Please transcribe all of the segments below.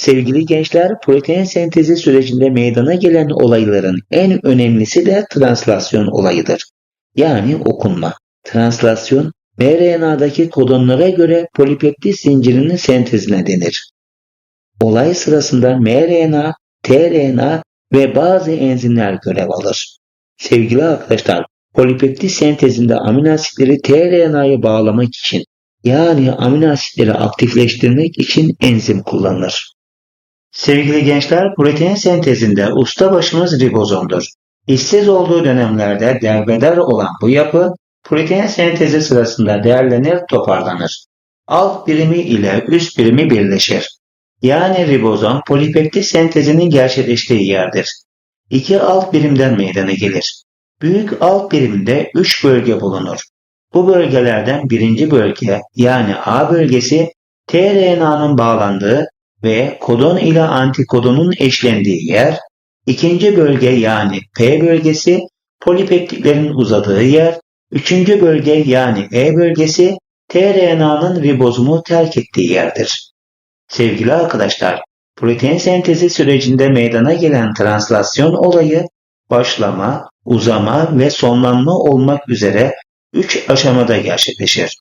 Sevgili gençler, protein sentezi sürecinde meydana gelen olayların en önemlisi de translasyon olayıdır. Yani okunma. Translasyon, mRNA'daki kodonlara göre polipeptit zincirinin sentezine denir. Olay sırasında mRNA, tRNA ve bazı enzimler görev alır. Sevgili arkadaşlar, polipeptit sentezinde amino asitleri tRNA'ya bağlamak için yani amino asitleri aktifleştirmek için enzim kullanılır. Sevgili gençler, protein sentezinde usta başımız ribozomdur. İşsiz olduğu dönemlerde derbeder olan bu yapı, protein sentezi sırasında değerlenir, toparlanır. Alt birimi ile üst birimi birleşir. Yani ribozom polipeptit sentezinin gerçekleştiği yerdir. İki alt birimden meydana gelir. Büyük alt birimde üç bölge bulunur. Bu bölgelerden birinci bölge yani A bölgesi tRNA'nın bağlandığı ve kodon ile antikodonun eşlendiği yer, ikinci bölge yani P bölgesi polipeptitlerin uzadığı yer, üçüncü bölge yani E bölgesi tRNA'nın ribozomu terk ettiği yerdir. Sevgili arkadaşlar, protein sentezi sürecinde meydana gelen translasyon olayı başlama, uzama ve sonlanma olmak üzere üç aşamada gerçekleşir.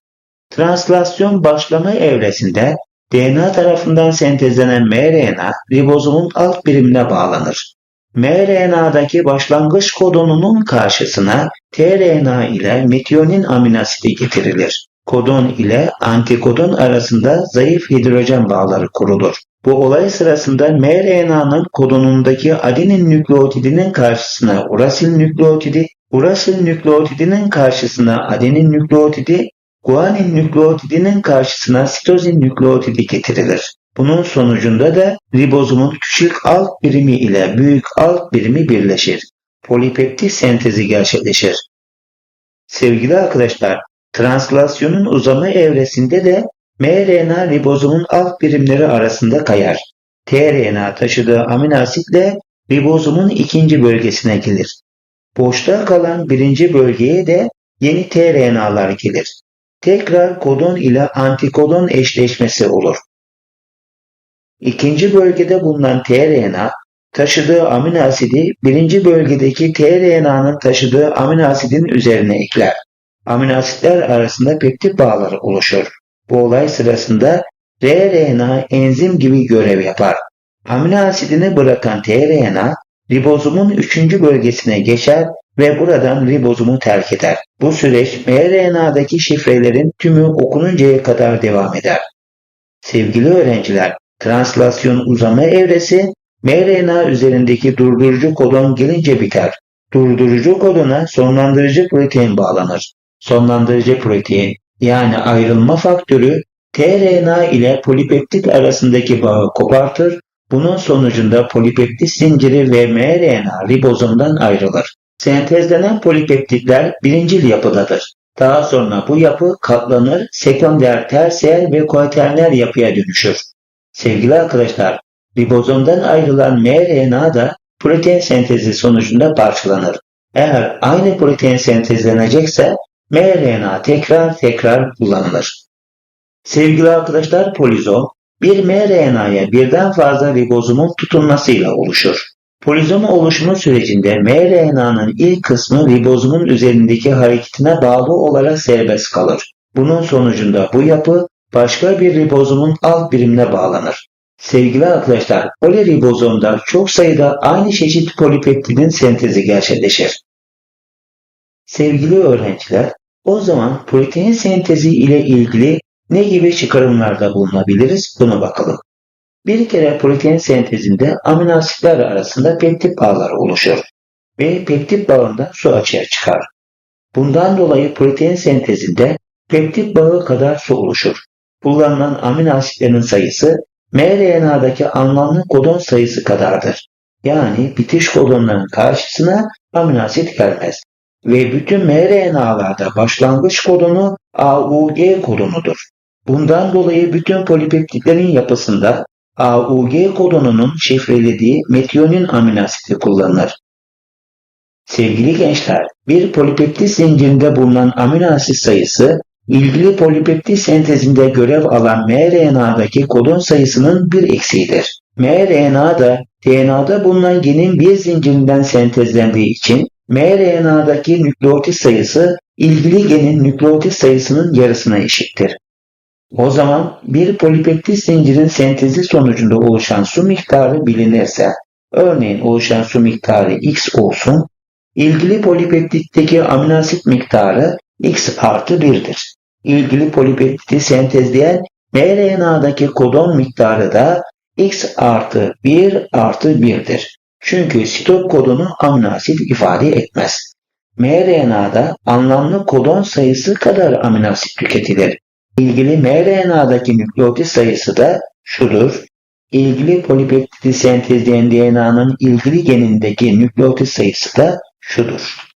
Translasyon başlama evresinde DNA tarafından sentezlenen mRNA ribozomun alt birimine bağlanır. mRNA'daki başlangıç kodonunun karşısına tRNA ile metiyonin aminasidi getirilir. Kodon ile antikodon arasında zayıf hidrojen bağları kurulur. Bu olay sırasında mRNA'nın kodonundaki adenin nükleotidinin karşısına urasil nükleotidi, urasil nükleotidinin karşısına adenin nükleotidi, guanin nükleotidinin karşısına sitozin nükleotidi getirilir. Bunun sonucunda da ribozomun küçük alt birimi ile büyük alt birimi birleşir. Polipeptit sentezi gerçekleşir. Sevgili arkadaşlar, translasyonun uzama evresinde de mRNA ribozomun alt birimleri arasında kayar. tRNA taşıdığı amino asitle ribozomun ikinci bölgesine gelir. Boşta kalan birinci bölgeye de yeni tRNA'lar gelir. Tekrar kodon ile antikodon eşleşmesi olur. İkinci bölgede bulunan tRNA taşıdığı amino asidi birinci bölgedeki tRNA'nın taşıdığı amino asidin üzerine ekler. Amino asitler arasında peptit bağları oluşur. Bu olay sırasında rRNA enzim gibi görev yapar. Amino asidini bırakan tRNA ribozomun üçüncü bölgesine geçer ve buradan ribozomu terk eder. Bu süreç mRNA'daki şifrelerin tümü okununcaya kadar devam eder. Sevgili öğrenciler, translasyon uzama evresi mRNA üzerindeki durdurucu kodon gelince biter. Durdurucu kodona sonlandırıcı protein bağlanır. Sonlandırıcı protein yani ayrılma faktörü tRNA ile polipeptit arasındaki bağı kopartır. Bunun sonucunda polipeptit zinciri ve mRNA ribozomdan ayrılır. Sentezlenen polipeptitler birincil yapıdadır. Daha sonra bu yapı katlanır, sekonder, tersiyer ve kuaterner yapıya dönüşür. Sevgili arkadaşlar, ribozomdan ayrılan mRNA da protein sentezi sonucunda parçalanır. Eğer aynı protein sentezlenecekse mRNA tekrar tekrar kullanılır. Sevgili arkadaşlar polizom bir mRNA'ya birden fazla ribozomun tutunmasıyla oluşur. Polizom oluşumu sürecinde mRNA'nın ilk kısmı ribozomun üzerindeki hareketine bağlı olarak serbest kalır. Bunun sonucunda bu yapı başka bir ribozomun alt birimine bağlanır. Sevgili arkadaşlar, poliribozomda çok sayıda aynı çeşit polipeptidin sentezi gerçekleşir. Sevgili öğrenciler, o zaman protein sentezi ile ilgili ne gibi çıkarımlarda bulunabiliriz buna bakalım. Bir kere protein sentezinde amino asitler arasında peptit bağları oluşur ve peptit bağından su açığa çıkar. Bundan dolayı protein sentezinde peptit bağı kadar su oluşur. Kullanılan amino asitlerin sayısı mRNA'daki anlamlı kodon sayısı kadardır. Yani bitiş kodonların karşısına amino asit gelmez. Ve bütün mRNA'larda başlangıç kodonu AUG kodonudur. Bundan dolayı bütün polipeptitlerin yapısında AUG kodonunun şifrelediği metiyonin amino asidi kullanılır. Sevgili gençler, bir polipeptit zincirinde bulunan amino asit sayısı ilgili polipeptit sentezinde görev alan mRNA'daki kodon sayısının bir eksiğidir. mRNA da DNA'da bulunan genin bir zincirinden sentezlendiği için mRNA'daki nükleotit sayısı ilgili genin nükleotit sayısının yarısına eşittir. O zaman bir polipeptit zincirin sentezi sonucunda oluşan su miktarı bilinirse, örneğin oluşan su miktarı X olsun, ilgili polipeptitteki amino asit miktarı X artı 1'dir. İlgili polipeptidi sentezleyen mRNA'daki kodon miktarı da X artı 1 artı 1'dir. Çünkü stop kodonu amino asit ifade etmez. mRNA'da anlamlı kodon sayısı kadar amino asit tüketilir. İlgili mRNA'daki nükleotit sayısı da şudur. İlgili polipeptidi sentezleyen DNA'nın ilgili genindeki nükleotit sayısı da şudur.